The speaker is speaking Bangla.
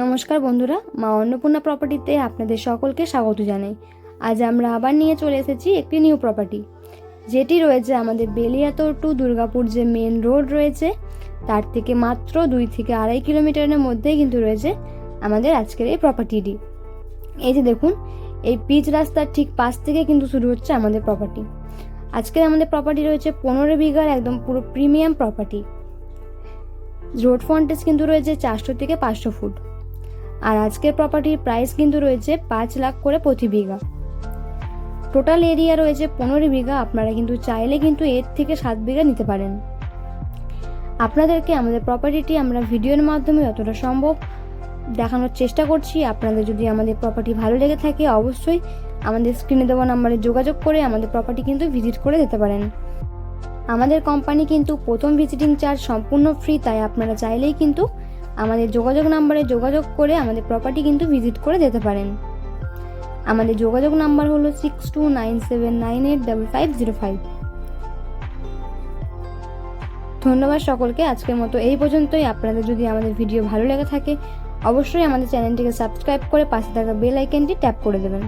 নমস্কার বন্ধুরা, মা অন্নপূর্ণা প্রপার্টিতে আপনাদের সকলকে স্বাগত জানাই। আজ আমরা আবার নিয়ে চলে এসেছি একটি নিউ প্রপার্টি যেটি রয়েছে আমাদের বেলিয়াতোর টু দুর্গাপুর যে মেন রোড রয়েছে, তার থেকে মাত্র দুই থেকে আড়াই কিলোমিটারের মধ্যেই কিন্তু রয়েছে আমাদের আজকের এই প্রপার্টিটি এই যে দেখুন, এই পিচ রাস্তার ঠিক পাশ থেকে কিন্তু শুরু হচ্ছে আমাদের প্রপার্টি আজকের আমাদের প্রপার্টি রয়েছে পনেরো বিঘার একদম পুরো প্রিমিয়াম প্রপার্টি রোড ফ্রন্টেজ কিন্তু রয়েছে চারশো থেকে পাঁচশো ফুট। আর আজকের প্রপার্টির প্রাইস কিন্তু রয়েছে পাঁচ লাখ করে প্রতি বিঘা। টোটাল এরিয়া রয়েছে পনেরো বিঘা, আপনারা কিন্তু চাইলে কিন্তু এর থেকে সাত বিঘা নিতে পারেন। আপনাদেরকে আমাদের প্রপার্টিটি আমরা ভিডিওর মাধ্যমে যতটা সম্ভব দেখানোর চেষ্টা করছি। আপনাদের যদি আমাদের প্রপার্টি ভালো লেগে থাকে, অবশ্যই আমাদের স্ক্রিনে দেওয়া নাম্বারে যোগাযোগ করে আমাদের প্রপার্টি কিন্তু ভিজিট করে যেতে পারেন। আমাদের কোম্পানি কিন্তু প্রথম ভিজিটিং চার্জ সম্পূর্ণ ফ্রি তাই আপনারা চাইলেই কিন্তু আমাদের যোগাযোগ নাম্বারে যোগাযোগ করে আমাদের প্রপার্টি কিন্তু ভিজিট করে যেতে পারেন। আমাদের যোগাযোগ নাম্বার হলো six two nine seven nine eight double five zero five ধন্যবাদ সকলকে, আজকের মতো এই পর্যন্তই। আপনাদের যদি আমাদের ভিডিও ভালো লেগে থাকে, অবশ্যই আমাদের চ্যানেলটিকে সাবস্ক্রাইব করে পাশে থাকা বেল আইকনটি ট্যাপ করে দেবেন।